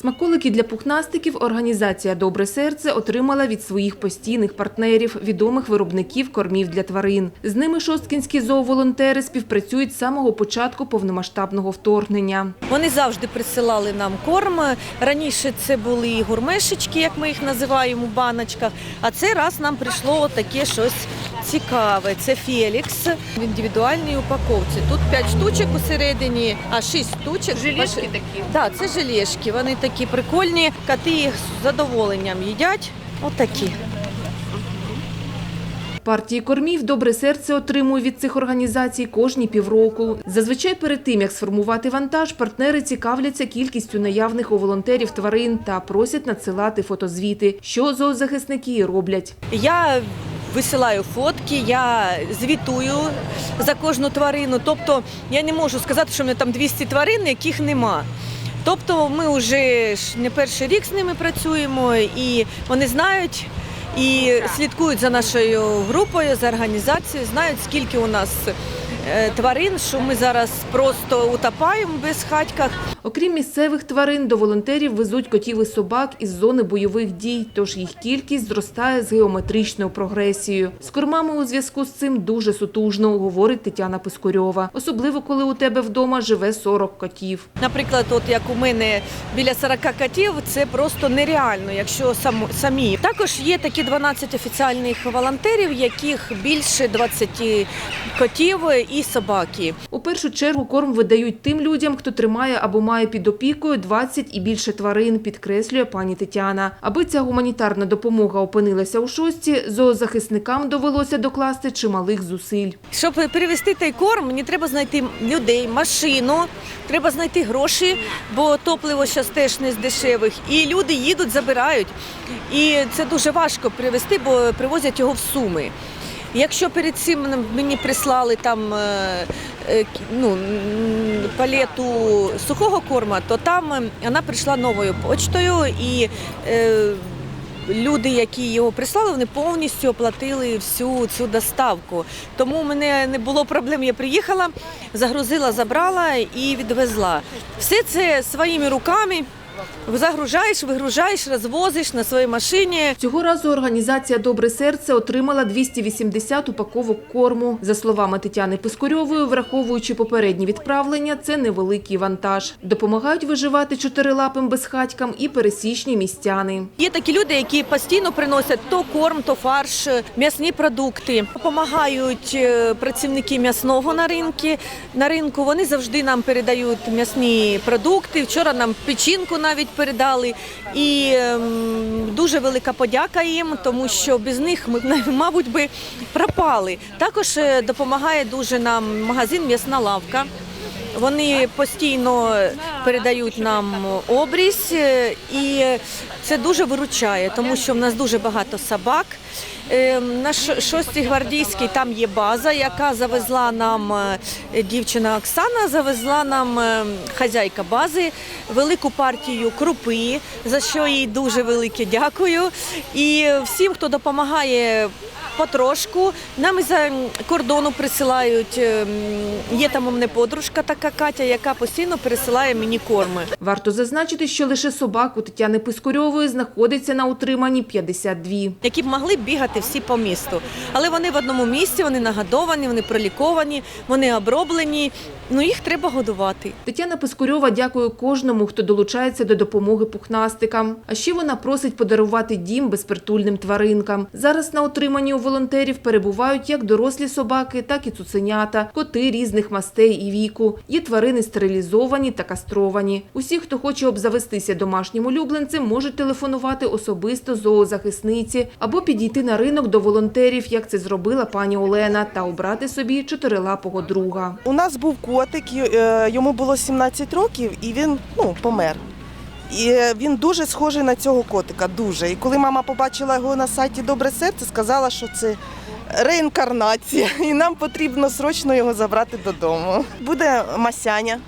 Смаколики для пухнастиків організація Добре серце отримала від своїх постійних партнерів, відомих виробників кормів для тварин. З ними шосткінські зооволонтери співпрацюють з самого початку повномасштабного вторгнення. Вони завжди присилали нам корм. Раніше це були гурмешечки, як ми їх називаємо, баночках. А цей раз нам прийшло таке щось цікаве. Це Фелікс в індивідуальній упаковці. Тут 5 штучок усередині, а 6 штучок. Желешки такі? Так, це желешки. Вони такі прикольні. Коти їх з задоволенням їдять. Отакі. Партії кормів Добре серце отримує від цих організацій кожні півроку. Зазвичай перед тим, як сформувати вантаж, партнери цікавляться кількістю наявних у волонтерів тварин та просять надсилати фотозвіти, що зоозахисники роблять. Я висилаю фотки, я звітую за кожну тварину. Тобто я не можу сказати, що в мене там 200 тварин, яких нема. Тобто ми вже не перший рік з ними працюємо, і вони знають і слідкують за нашою групою, за організацією, знають, скільки у нас тварин, що ми зараз просто утопаємо в безхатьках. Окрім місцевих тварин, до волонтерів везуть котів і собак із зони бойових дій, тож їх кількість зростає з геометричною прогресією. З кормами у зв'язку з цим дуже сутужно, говорить Тетяна Пискорьова. Особливо, коли у тебе вдома живе 40 котів. Наприклад, от як у мене біля 40 котів, це просто нереально, якщо сам, самі. Також є такі 12 офіціальних волонтерів, яких більше 20 котів і собаки. У першу чергу корм видають тим людям, хто тримає або має під опікою 20 і більше тварин, підкреслює пані Тетяна. Аби ця гуманітарна допомога опинилася у шості, зоозахисникам довелося докласти чималих зусиль. Щоб перевезти той корм, мені треба знайти людей, машину, треба знайти гроші, бо топливо зараз теж не з дешевих. І люди їдуть, забирають. І це дуже важко привезти, бо привозять його в суми. Якщо перед цим мені прислали там е, е, ну, палету сухого корма, то там е, вона прийшла новою почтою і люди, які його прислали, вони повністю оплатили всю цю доставку. Тому у мене не було проблем. Я приїхала, загрузила, забрала і відвезла. Все це своїми руками. Загружаєш, вигружаєш, розвозиш на своїй машині. Цього разу організація Добре серце отримала 280 упаковок корму. За словами Тетяни Пискорьової, враховуючи попередні відправлення, це невеликий вантаж. Допомагають виживати чотирилапим безхатькам і пересічні містяни. Є такі люди, які постійно приносять то корм, то фарш, м'ясні продукти. Допомагають е, працівники м'ясного на ринку. На ринку вони завжди нам передають м'ясні продукти. Вчора нам печінку навіть передали. І ем, дуже велика подяка їм, тому що без них ми мабуть, би пропали. Також е, допомагає дуже нам магазин М'ясна лавка. Вони постійно передають нам обріз, е, і це дуже виручає, тому що в нас дуже багато собак. Е, На Ш- шостій гвардійській там є база, яка завезла нам е, дівчина Оксана, завезла нам хазяйка бази велику партію крупи, за що їй дуже велике дякую. І всім, хто допомагає потрошку. Нам із-за кордону присилають. ем, Є там у мене подружка така Катя, яка постійно пересилає мені корми. Варто зазначити, що лише собак у Тетяни Пискорьової знаходиться на утриманні 52. які б могли бігати всі по місту. Але вони в одному місці, вони нагодовані, вони проліковані, вони оброблені. Ну їх треба годувати. Тетяна Пискорьова дякує кожному, хто долучається до допомоги пухнастикам. А ще вона просить подарувати дім безпритульним тваринкам. Зараз на отриманні у волонтерів перебувають як дорослі собаки, так і цуценята, коти різних мастей і віку. Є тварини стерилізовані та кастровані. Усі, хто хоче обзавестися домашнім улюбленцем, можуть телефонувати особисто зоозахисниці або підійти на ринок до волонтерів, як це зробила пані Олена, та обрати собі чотирилапого друга. У нас був котик, е, йому було 17 років, і він ну, помер. І е, він дуже схожий на цього котика, дуже. І коли мама побачила його на сайті Добре серце, сказала, що це реінкарнація, і нам потрібно срочно його забрати додому. Буде масяня,